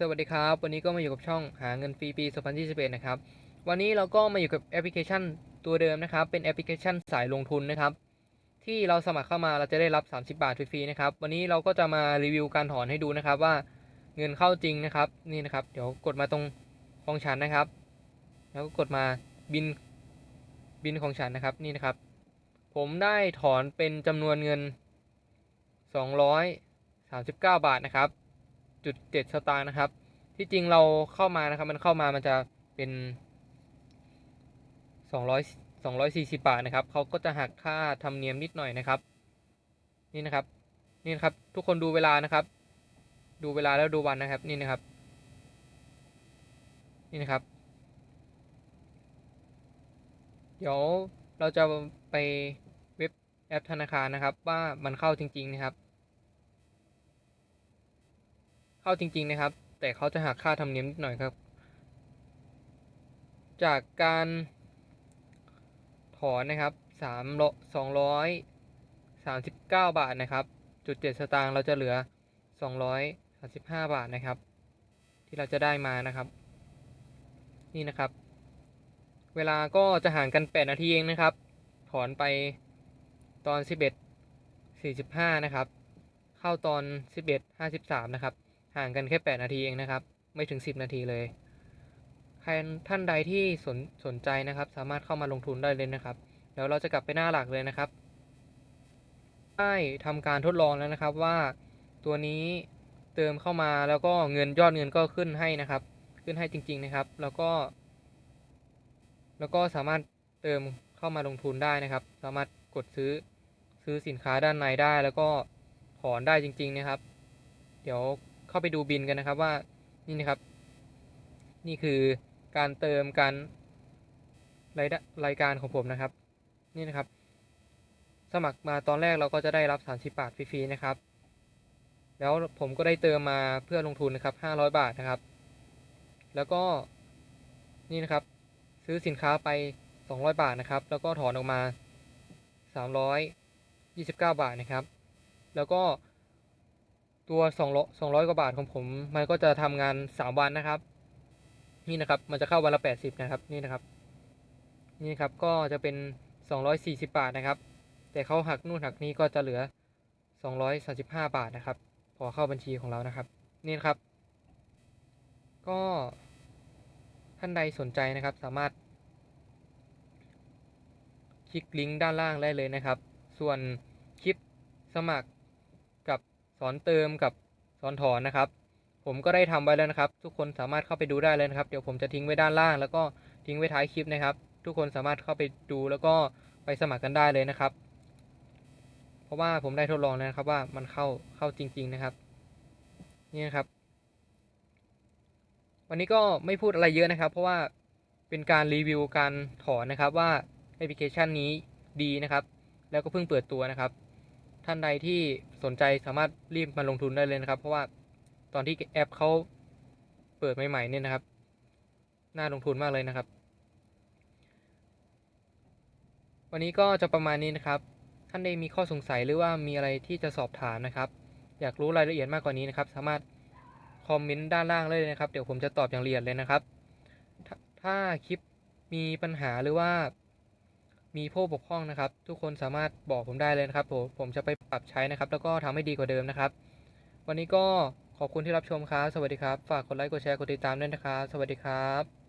สวัสดีครับ วันนี้ก็มาอยู่กับช่องหาเงินฟรีปี 2021 นะครับ วันนี้เราก็มาอยู่กับแอปพลิเคชันตัวเดิมนะครับ เป็นแอปพลิเคชันสายลงทุนนะครับ ที่เราสมัครเข้ามาเราจะได้รับ 30 บาทฟรีๆนะครับ วันนี้เราก็จะมารีวิวการถอนให้ดูนะครับว่าเงินเข้าจริงนะครับ นี่นะครับ เดี๋ยวกดมาตรงของฉันนะครับ แล้วก็กดมาบินบินของฉันนะครับ นี่นะครับ ผมได้ถอนเป็นจำนวนเงิน 239 บาทนะครับ จุดเจ็ดสตางค์นะครับ ที่จริงเราเข้ามานะครับ มันเข้ามามันจะเป็นสองร้อยสองร้อยสี่สิบาทนะครับ เขาก็จะหักค่าธรรมเนียมนิดหน่อยนะครับ นี่นะครับ นี่นะครับ ทุกคนดูเวลานะครับ ดูเวลาแล้วดูวันนะครับ นี่นะครับ นี่นะครับ เดี๋ยวเราจะไปเว็บแอปธนาคารนะครับ ว่ามันเข้าจริง ๆ นะครับ เข้าจริง ๆ นะครับ แต่เขาจะหักค่าธรรมเนียมนิดหน่อยครับ จากการถอนนะครับสามสองร้อยสามสิบเก้าบาทนะครับจุดเจ็ดสตางค์เราจะเหลือสองร้อยสามสิบห้าบาทนะครับ ที่เราจะได้มานะครับ นี่นะครับ เวลาก็จะห่างกันแปดนาทีเองนะครับ ถอนไปตอนสิบเอ็ดสี่สิบห้านะครับ เข้าตอนสิบเอ็ดห้าสิบสามนะครับ ห่างกันแค่ 8 นาทีเองนะครับ ไม่ถึง 10 นาทีเลยใครท่านใดที่สนสนใจนะครับ สามารถเข้ามาลงทุนได้เลยนะครับ เดี๋ยวเราจะกลับไปหน้าหลักเลยนะครับ ได้ทำการทดลองแล้วนะครับว่าตัวนี้เติมเข้ามาแล้วก็เงินยอดเงินก็ขึ้นให้นะครับ ขึ้นให้จริง ๆนะครับ แล้วก็ แล้วก็สามารถเติมเข้ามาลงทุนได้นะครับ สามารถกดซื้อซื้อสินค้าด้านในได้ แล้วก็ถอนได้จริง ๆนะครับ เดี๋ยว เข้าไปดูบินกันนะครับว่านี่นะครับ นี่คือการเติมการรายรายการของผมนะครับ นี่นะครับ สมัครมาตอนแรกเราก็จะได้รับ 30 บาทฟรีๆนะครับ แล้วผมก็ได้เติมมาเพื่อลงทุนนะครับ 500 บาทนะครับ แล้วก็นี่นะครับ ซื้อสินค้าไป 200 บาทนะครับ แล้วก็ถอนออกมา 329 บาทนะครับ แล้วก็ ตัว200 200กว่าบาทของผม มันก็จะทำงาน 3 วันนะครับ นี่นะครับ มันจะเข้าวันละ 80 นะครับ นี่นะครับ นี่ครับ ก็จะเป็น 240 บาทนะครับ แต่เขาหักนู่นหักนี้ก็จะเหลือ 235 บาทนะครับ พอเข้าบัญชีของเรานะครับ นี่นะครับ ก็ท่านใดสนใจนะครับ สามารถ คลิกลิงก์ด้านล่างได้เลยนะครับ ส่วนคลิปสมัคร สอนเติมกับสอนถอนนะครับ ผมก็ได้ทำไว้แล้วนะครับ ทุกคนสามารถเข้าไปดูได้เลยนะครับเดี๋ยวผมจะทิ้งไว้ด้านล่าง แล้วก็ทิ้งไว้ท้ายคลิปนะครับ ทุกคนสามารถเข้าไปดูแล้วก็ไปสมัครกันได้เลยนะครับ เพราะว่าผมได้ทดลองแล้วนะครับว่ามันเข้าเข้าจริง ๆนะครับ นี่นะครับวันนี้ก็ไม่พูดอะไรเยอะนะครับ เพราะว่าเป็นการรีวิวการถอนนะครับว่าแอปพลิเคชันนี้ดีนะครับ แล้วก็เพิ่งเปิดตัวนะครับ ท่านใดที่สนใจสามารถรีบมาลงทุนได้เลยนะครับ เพราะว่าตอนที่แอปเขาเปิดใหม่ๆเนี่ยนะครับ น่าลงทุนมากเลยนะครับ วันนี้ก็จะประมาณนี้นะครับ ท่านใดมีข้อสงสัยหรือว่ามีอะไรที่จะสอบถามนะครับ อยากรู้รายละเอียดมากกว่านี้นะครับ สามารถคอมเมนต์ด้านล่างเลยนะครับ เดี๋ยวผมจะตอบอย่างละเอียดเลยนะครับ ถ้าถ้าคลิปมีปัญหาหรือว่า มีผู้บกพร่องนะครับ ทุกคนสามารถบอกผมได้เลยนะครับผมผมจะไปปรับใช้นะครับ แล้วก็ทำให้ดีกว่าเดิมนะครับ วันนี้ก็ขอบคุณที่รับชมครับ สวัสดีครับ ฝากกดไลค์กดแชร์กดติดตามด้วยนะครับ สวัสดีครับ